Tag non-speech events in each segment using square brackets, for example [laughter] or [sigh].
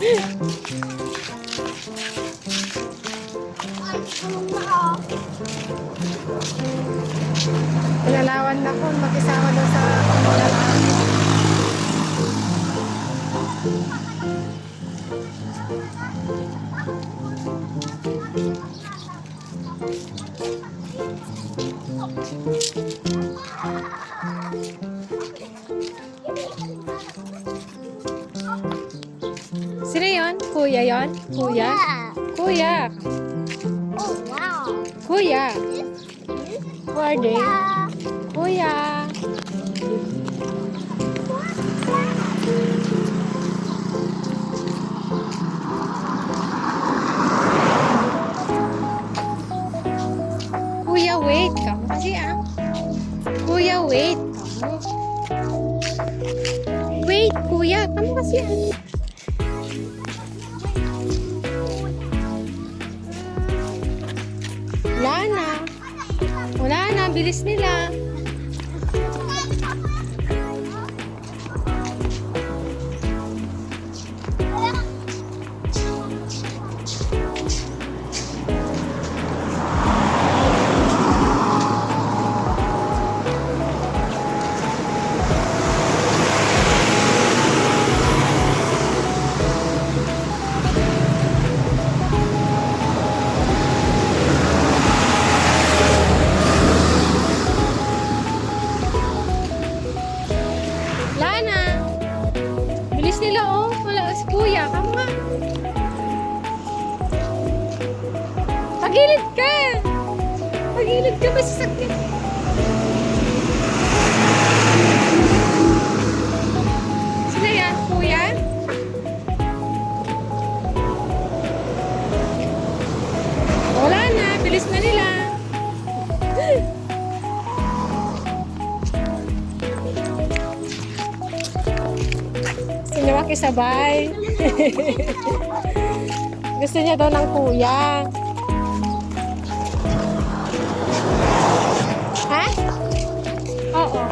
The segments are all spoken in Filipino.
Yeah. Sino yun? Kuya yon? Kuya? Kuya. Oh, wow. Kuya. Who Kuya. Kuya, Kuya, wait. Wait, kuya. Kamu kasi ah. Wala na. Wala na. Bilis nila. Kuya. Kamu nga. Pagilid ka. Pagilid ka ba sa sakit? Makisabay. [laughs] Gusto niya daw ng kuya. Ha? Oo.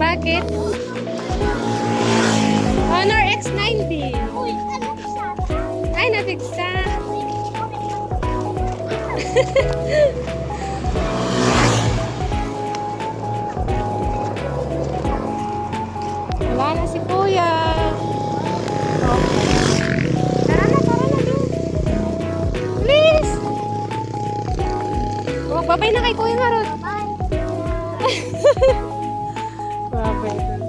Bakit? Honor X90. Uy, ano siya? Ay, nabigsa. [laughs] Bye na kay Kuya Marot. Bye. Grabe. [laughs]